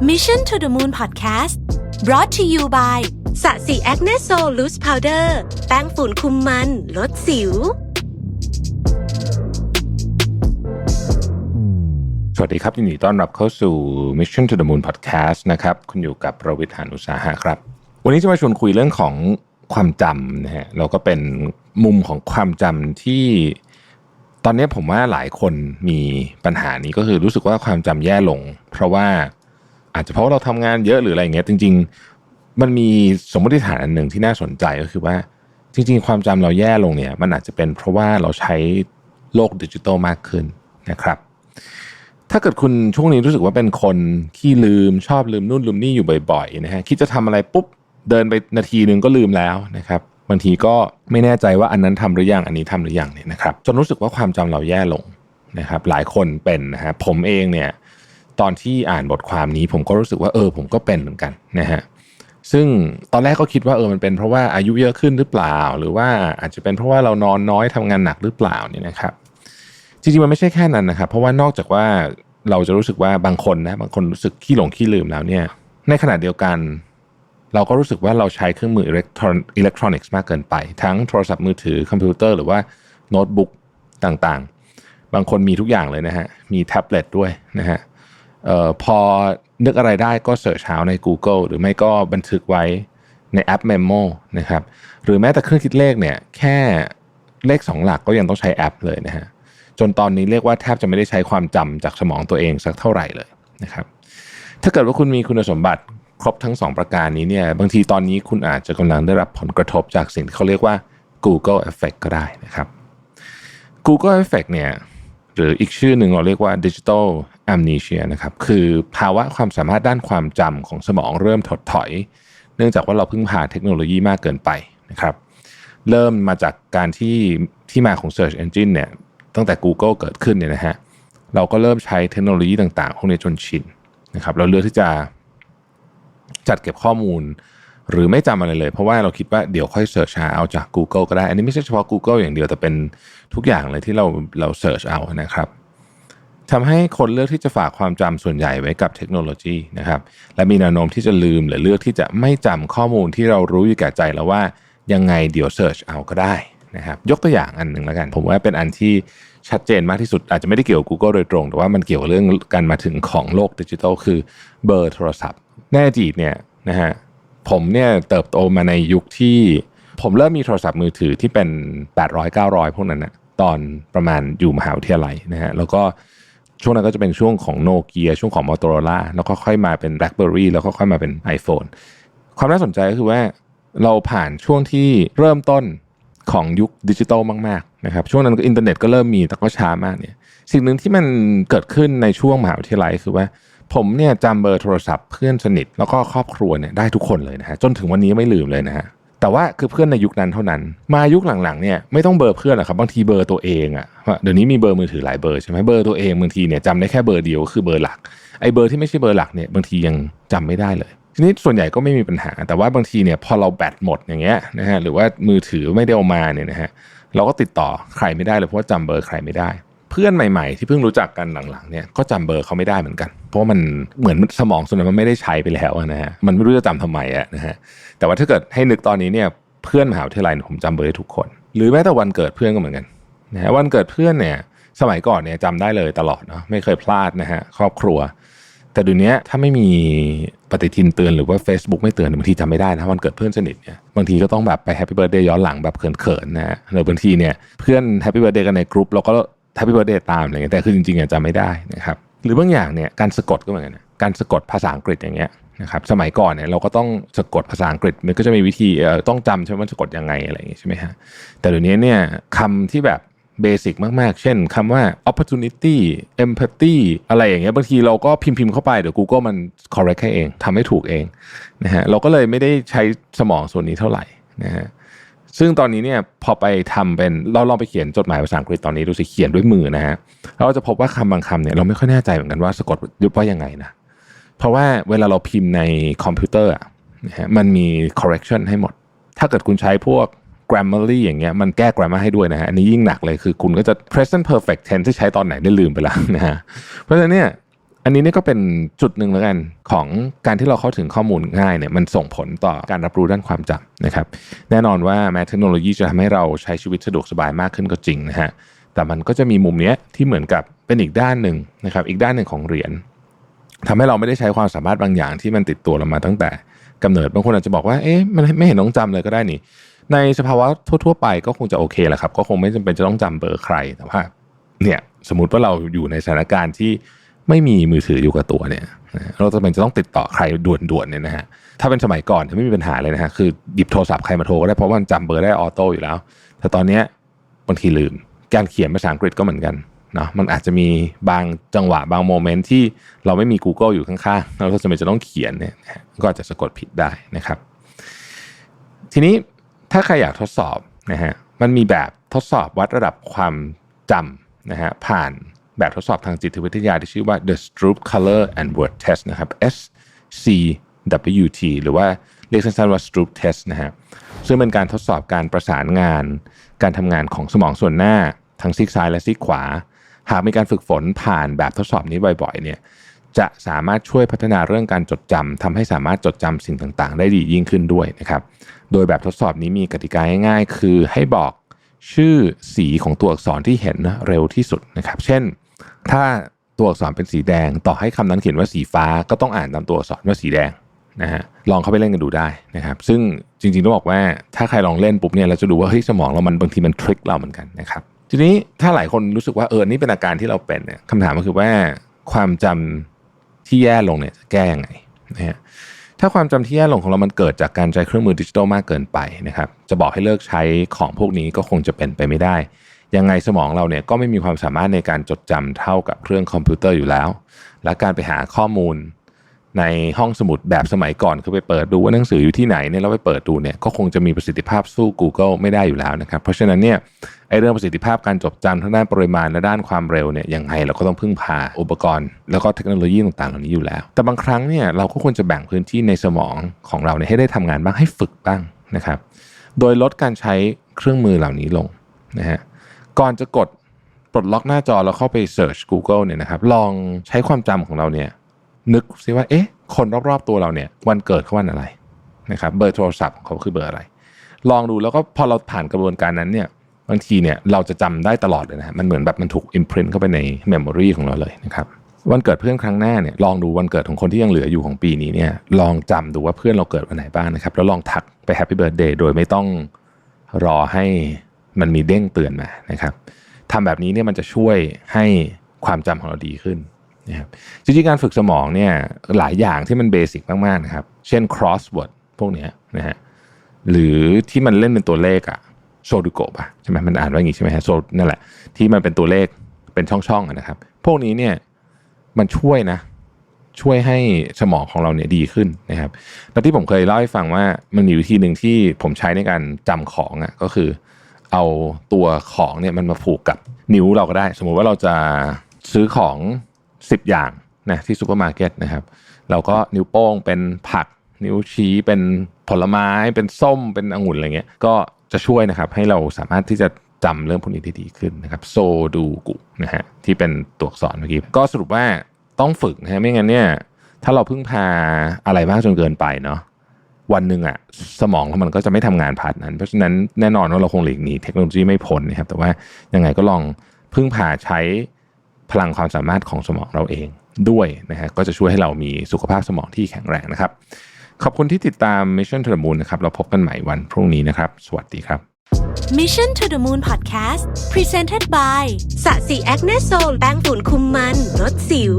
Mission to the Moon Podcast brought to you by สะสีแอคเนสโซลูสพาวเดอร์แป้งฝุ่นคุมมัน ลดสิว สวัสดีครับยินดีต้อนรับเข้าสู่ Mission to the Moon Podcast นะครับ คุณอยู่กับประวิทยานุสาหะครับ วันนี้จะมาชวนคุยเรื่องของความจำนะฮะแล้วก็เป็นมุมของความจำที่ตอนนี้ผมว่าหลายคนมีปัญหานี้ก็คือรู้สึกว่าความจำแย่ลง เพราะว่า อาจจะเพราะเราทำงานเยอะหรืออะไรอย่างเงี้ยจริง ๆ มันมีสมมติฐานอันหนึ่งที่น่าสนใจก็คือว่า จริง ๆ ความจำเราแย่ลงเนี่ย มันอาจจะเป็นเพราะว่าเราใช้โลกดิจิทัลมากขึ้นนะครับ ถ้าเกิดคุณช่วงนี้รู้สึกว่าเป็นคนขี้ลืมชอบลืมนู่นลืมนี่อยู่บ่อยๆนะฮะคิดจะทำอะไรปุ๊บเดินไปนาทีหนึ่งก็ลืมแล้วนะครับบางทีก็ไม่แน่ใจว่าอันนั้นทำหรือยังอันนี้ทำหรือยังเนี่ยนะครับจนรู้สึกว่าความจำเราแย่ลงนะครับหลายคนเป็นนะฮะผมเองเนี่ย ตอนที่อ่านบทความนี้ ผมก็รู้สึกว่าเออ ผมก็เป็นเหมือนกันนะฮะซึ่งตอนแรกก็คิดว่าเออมันเป็นเพราะว่าอายุเยอะขึ้นหรือเปล่า หรือว่าอาจจะเป็นเพราะว่าเรานอนน้อยทำงานหนักหรือเปล่าเนี่ยนะครับจริงๆมันไม่ใช่แค่นั้นนะครับ เพราะว่านอกจากว่าเราจะรู้สึกว่าบางคนนะบางคนรู้สึกขี้หลงขี้ลืมแล้วเนี่ย ในขณะเดียวกัน เราก็รู้สึกว่าเราใช้เครื่องมืออิเล็กทรอนิกส์มากเกินไป ทั้งโทรศัพท์มือถือคอมพิวเตอร์หรือว่าโน้ตบุ๊กต่างๆ บางคนมีทุกอย่างเลยนะฮะมีแท็บเล็ตด้วยนะฮะ ออพอนึกอะไรได้ก็เสิร์ชหาใน Google หรือไม่ก็บันทึกไว้ในแอป Memo นะครับหรือแม้แต่เครื่องคิดเลขเนี่ยแค่เลขสองหลักก็ยังต้องใช้แอปเลยนะฮะจนตอนนี้เรียกว่าแทบจะไม่ได้ใช้ความจำจากสมองตัวเองสักเท่าไหร่เลยนะครับถ้าเกิดว่าคุณมีคุณสมบัติครบทั้ง 2 ประการนี้เนี่ยบางทีตอนนี้คุณอาจจะกำลังได้รับผลกระทบจากสิ่งที่เขาเรียกว่า Google Effect ก็ได้นะครับ Google Effect เนี่ย หรืออีกชื่อหนึ่งเราเรียกว่า Digital Amnesia นะครับคือภาวะความสามารถด้านความจำของสมองเริ่มถดถอย เนื่องจากว่าเราพึ่งพาเทคโนโลยีมากเกินไปนะครับเริ่มมาจากการที่ที่มาของ Search Engine เนี่ยตั้งแต่ Google เกิดขึ้นเนี่ยนะฮะเราก็เริ่มใช้เทคโนโลยีต่างๆพวกนี้จนชินนะครับเราเลือกที่จะจัดเก็บข้อมูล หรือไม่จำอะไรเลย เพราะว่าเราคิดว่าเดี๋ยวค่อยเสิร์ชหาเอาจาก Google ก็ได้ อันนี้ไม่ใช่เฉพาะ Google อย่างเดียวแต่เป็นทุกอย่างเลยที่เราเราเสิร์ชเอานะครับทำให้คนเลือกที่จะฝากความจำส่วนใหญ่ไว้กับเทคโนโลยีนะครับและมีแนวโน้มที่จะลืมหรือเลือกที่จะไม่จำข้อมูลที่เรารู้อยู่แก่ใจแล้วว่ายังไงเดี๋ยวเสิร์ชเอาก็ได้นะครับยกตัวอย่างอันหนึ่งแล้วกัน ผมว่าเป็นอันที่ชัดเจนมากที่สุดอาจจะไม่ได้เกี่ยวกับ Google โดยตรง แต่ว่ามันเกี่ยวกับเรื่องการมาถึงของโลกดิจิทัลคือเบอร์โทรศัพท์ในอดีตเนี่ยนะฮะ ผมเนี่ยเติบโตมาในยุคที่ผมเริ่มมีโทรศัพท์มือถือที่เป็น 800 900 พวกนั้นนะตอนประมาณอยู่มหาวิทยาลัยนะฮะแล้วก็ช่วงนั้นก็จะเป็นช่วงของโนเกียช่วงของ Motorola แล้วก็ค่อยมาเป็น BlackBerry แล้วก็ค่อยมาเป็น iPhone ความน่าสนใจก็คือว่าเราผ่านช่วงที่เริ่มต้นของยุคดิจิตอลมากๆนะครับช่วงนั้นอินเทอร์เน็ตก็เริ่มมีแต่ก็ช้ามากเนี่ยสิ่งหนึ่งที่มันเกิดขึ้นในช่วงมหาวิทยาลัยคือว่า ผมเนี่ยจำเบอร์โทรศัพท์เพื่อนสนิทแล้วก็ครอบครัวเนี่ยได้ทุกคนเลยนะฮะจนถึงวันนี้ไม่ลืมเลยนะฮะแต่ว่าคือเพื่อนในยุคนั้นเท่านั้น มายุคหลังๆเนี่ยไม่ต้องเบอร์เพื่อนหรอกครับบางทีเบอร์ตัวเองอะ่ะเดี๋ยวนี้มีเบอร์มือถือหลายเบอร์ใช่ไหมเบอร์ตัวเองบางทีเนี่ยจำได้แค่เบอร์เดียวคือเบอร์หลักไอ้เบอร์ที่ไม่ใช่เบอร์หลักเนี่ยบางทียังจำไม่ได้เลยทีนี้ส่วนใหญ่ก็ไม่มีปัญหา แต่ว่าบางทีเนี่ยพอเราแบตหมดอย่างเงี้ยนะฮะหรือว่ามือถือไม่ได้เอามาเนี่ยนะฮะเราก็ติดต่อใครไม่ได้เลยเพราะว่าจำเบอร์ใครไม่ได้ พื่อนใหม่ๆ ที่เพิ่งรู้จักกันหลังๆเนี่ยก็จำเบอร์เขาไม่ได้เหมือนกัน เพราะมันเหมือนสมองส่วนนั้นมันไม่ได้ใช้ไปแล้วนะฮะมันไม่รู้จะจำทำไมอะนะฮะแต่ว่าถ้าเกิดให้นึกตอนนี้เนี่ยเพื่อนมหาวิทยาลัยผมจำเบอร์ได้ทุกคน หรือแม้แต่วันเกิดเพื่อนก็เหมือนกันนะฮะวันเกิดเพื่อนเนี่ยสมัยก่อนเนี่ยจำได้เลยตลอดเนาะไม่เคยพลาดนะฮะครอบครัว แต่เดี๋ยวนี้ถ้าไม่มีปฏิทินเตือนหรือว่า Facebook ไม่เตือนบางทีจำไม่ได้นะวันเกิดเพื่อนสนิทเนี่ยบางทีก็ต้องแบบไปแฮปปี้เบิร์ดเดย์ย้อนหลังแบบเขินๆนะฮะหรือบางทีเนี่ยเพื่อนแฮปปี้เบิร์ดเดย์กันในกลุ่มเราก็ แฮปปี้เบิร์ดเดย์ตามอะไรเงี้ยแต่คือจริงๆจำไม่ได้นะครับหรือบางอย่างเนี่ยการสะกดก็เหมือนกันการสะกดภาษาอังกฤษอย่างเงี้ยนะครับสมัยก่อนเนี่ยเราก็ต้องสะกดภาษาอังกฤษมันก็จะมีวิธีต้องจำใช่ไหมว่าสะกดยังไงอะไรอย่างเงี้ยใช่ไหมฮะแต่เดี๋ยวนี้เนี่ยคำที่แบบเบสิกมาก ๆ เช่นคำว่า opportunity empathy อะไรอย่างเงี้ยบางทีเราก็พิมพ์พิมพ์เข้าไปเดี๋ยว Google มัน correct ให้เองทำให้ถูกเองนะฮะเราก็เลยไม่ได้ใช้สมองส่วนนี้เท่าไหร่นะฮะ ซึ่งตอนนี้เนี่ยพอไปทำเป็นเราลองไปเขียนจดหมายภาษาอังกฤษตอนนี้ดูสิเขียนด้วยมือนะฮะเราจะพบว่าคำบางคำเนี่ยเราไม่ค่อยแน่ใจเหมือนกันว่าสะกดยุบว่ายังไงนะเพราะว่าเวลาเราพิมพ์ในคอมพิวเตอร์นะฮะมันมี correction ให้หมด ถ้าเกิดคุณใช้พวก Grammarly อย่างเงี้ยมันแก้ grammar ให้ด้วยนะฮะอันนี้ยิ่งหนักเลยคือคุณก็จะ present perfect tense ที่ใช้ตอนไหนได้ลืมไปแล้วนะฮะเพราะฉะนั้นเนี่ย อันนี้นี่ก็เป็นจุดหนึ่งแล้วกันของการที่เราเข้าถึงข้อมูลง่ายเนี่ยมันส่งผลต่อการรับรู้ด้านความจำนะครับ แน่นอนว่าแม้เทคโนโลยีจะทำให้เราใช้ชีวิตสะดวกสบายมากขึ้นก็จริงนะฮะแต่มันก็จะมีมุมเนี้ยที่เหมือนกับเป็นอีกด้านหนึ่งนะครับ อีกด้านหนึ่งของเหรียญทำให้เราไม่ได้ใช้ความสามารถบางอย่างที่มันติดตัวเรามาตั้งแต่กำเนิดบางคนอาจจะบอกว่าเอ๊ะมันไม่เห็นต้องจำเลยก็ได้นี่ ในสภาวะทั่ว ๆ ไปก็คงจะโอเคแหละครับ ก็คงไม่จำเป็นจะต้องจำเบอร์ใครแต่ว่าเนี่ยสมมติว่าเราอยู่ในสถานการณ์ที่ ไม่มีมือถืออยู่กับตัวเนี่ยเราจะเป็นจะต้องติดต่อใครด่วนๆเนี่ยนะฮะถ้าเป็นสมัยก่อนเนี่ยไม่มีปัญหาเลยนะฮะคือหยิบโทรศัพท์ใครมาโทรก็ได้เพราะมันจำเบอร์ได้ออโต้อยู่แล้ว แต่ตอนเนี้ยบางทีลืม การเขียนภาษาอังกฤษก็เหมือนกันเนาะมันอาจจะมีบางจังหวะบางโมเมนต์ที่เราไม่มี Google อยู่ข้างๆเราก็จะเป็นจะต้องเขียนเนี่ยก็อาจจะสะกดผิดได้นะครับ ทีนี้ถ้าใครอยากทดสอบนะฮะมันมีแบบทดสอบวัดระดับความจำนะฮะผ่าน แบบทดสอบทางจิตวิทยาที่ชื่อว่า the Stroop Color and Word Test นะครับ SCWT หรือว่าเรียกสั้นๆว่า Stroop Test นะฮะซึ่งเป็นการทดสอบการประสานงาน การทำงานของสมองส่วนหน้า ทั้งซีกซ้ายและซีกขวา หากมีการฝึกฝนผ่านแบบทดสอบนี้บ่อยๆเนี่ยจะสามารถช่วยพัฒนาเรื่องการจดจำทำให้สามารถจดจำสิ่งต่างๆ ได้ดียิ่งขึ้นด้วยนะครับ โดยแบบทดสอบนี้มีกติกาง่ายๆ คือให้บอกชื่อสีของตัวอักษรที่เห็นเร็วที่สุดนะครับ เช่น ถ้าตัวอักษรเป็นสีแดง ต่อให้คำนั้นเขียนว่าสีฟ้าก็ต้องอ่านตามตัวอักษรว่าสีแดงนะฮะลองเข้าไปเล่นกันดูได้นะครับซึ่งจริงๆต้องบอกว่าถ้าใครลองเล่นปุ๊บเนี่ยเราจะดูว่าเฮ้ยสมองเรามันบางทีมันทริคเราเหมือนกันนะครับทีนี้ถ้าหลายคนรู้สึกว่าเออนี่เป็นอาการที่เราเป็นเนี่ยคำถามก็คือว่าความจำที่แย่ลงเนี่ยจะแก้ยังไงนะฮะถ้าความจำที่แย่ลงของเรามันเกิดจากการใช้เครื่องมือดิจิทัลมากเกินไปนะครับจะบอกให้เลิกใช้ของพวกนี้ก็คงจะเป็นไปไม่ได้ ยังไงสมองเราเนี่ยก็ไม่มีความสามารถในการจดจำเท่ากับเครื่องคอมพิวเตอร์อยู่แล้ว และการไปหาข้อมูลในห้องสมุดแบบสมัยก่อนคือไปเปิดดูว่าหนังสืออยู่ที่ไหนเนี่ยเราไปเปิดดูเนี่ยก็คงจะมีประสิทธิภาพสู้ Google ไม่ได้อยู่แล้วนะครับ เพราะฉะนั้นเนี่ยไอ้เรื่องประสิทธิภาพการจดจำทั้งด้านปริมาณและด้านความเร็วเนี่ยยังไงเราก็ต้องพึ่งพาอุปกรณ์ แล้วก็เทคโนโลยีต่างๆเหล่านี้อยู่แล้ว แต่บางครั้งเนี่ยเราก็ควรจะแบ่งพื้นที่ในสมองของเราเนี่ยให้ได้ทำงานบ้างให้ฝึกบ้างนะครับ โดยลดการใช้เครื่องมือเหล่านี้ลงนะฮะ ก่อนจะกดปลดล็อกหน้าจอแล้วเข้าไป Search Google เนี่ยนะครับ ลองใช้ความจำของเราเนี่ยนึกซิว่า เอ๊ะ คนรอบๆตัวเราเนี่ย วันเกิดเขาวันอะไรนะครับ เบอร์โทรศัพท์เขาคือเบอร์อะไร ลองดูแล้วก็พอเราผ่านกระบวนการนั้นเนี่ย บางทีเนี่ยเราจะจำได้ตลอดเลยนะมันเหมือนแบบมันถูกอิมพรินเข้าไปในเมมโมรีของเราเลยนะครับ วันเกิดเพื่อนครั้งหน้าเนี่ย ลองดูวันเกิดของคนที่ยังเหลืออยู่ของปีนี้เนี่ย ลองจำดูว่าเพื่อนเราเกิดวันไหนบ้างนะครับ แล้วลองทักไปแฮปปี้เบิร์ดเดย์โดยไม่ต้องรอให้ มันมีเด้งเตือนมานะครับทำแบบนี้เนี่ยมันจะช่วยให้ความจำของเราดีขึ้นนะครับจริงๆการฝึกสมองเนี่ยหลายอย่างที่มันเบสิกมากๆนะครับ เช่น crossword พวกเนี้ยนะฮะหรือที่มันเล่นเป็นตัวเลขอะโซดูโกะอะใช่ไหมมันอ่านว่าอย่างงี้ใช่ไหมฮะโซนั่นแหละที่มันเป็นตัวเลขเป็นช่องๆนะครับ พวกนี้เนี่ยมันช่วยนะช่วยให้สมองของเราเนี่ยดีขึ้นนะครับแล้วที่ผมเคยเล่าให้ฟังว่ามันมีวิธีหนึ่งที่ผมใช้ในการจำของอะก็คือ เอาตัวของเนี่ยมันมาผูกกับนิ้วเราก็ได้ สมมุติว่าเราจะซื้อของ 10 อย่างนะที่ซูเปอร์มาร์เก็ตนะครับ เราก็นิ้วโป้งเป็นผัก นิ้วชี้เป็นผลไม้ เป็นส้มเป็นองุ่นอะไรเงี้ย ก็จะช่วยนะครับให้เราสามารถที่จะจำเรื่องพวกนี้ได้ดีขึ้นนะครับโซดูกุนะฮะที่เป็นตัวอักษรเมื่อกี้ก็สรุปว่าต้องฝึกนะฮะไม่งั้นเนี่ยถ้าเราพึ่งพาอะไรมากจนเกินไปเนาะ วันหนึ่งอะสมองของมันก็จะไม่ทำงานผ่านนั้น เพราะฉะนั้นแน่นอนว่าเราคงหลีกหนีเทคโนโลยีไม่พ้นนะครับ แต่ว่ายังไงก็ลองพึ่งพาใช้พลังความสามารถของสมองเราเองด้วยนะฮะก็จะช่วยให้เรามีสุขภาพสมองที่แข็งแรงนะครับ ขอบคุณที่ติดตาม Mission to the Moon นะครับเราพบกันใหม่วันพรุ่งนี้นะครับ สวัสดีครับ Mission to the Moon Podcast Presented by สะสีแอคเนโซลแป้งฝุ่นคุมมันลดสิว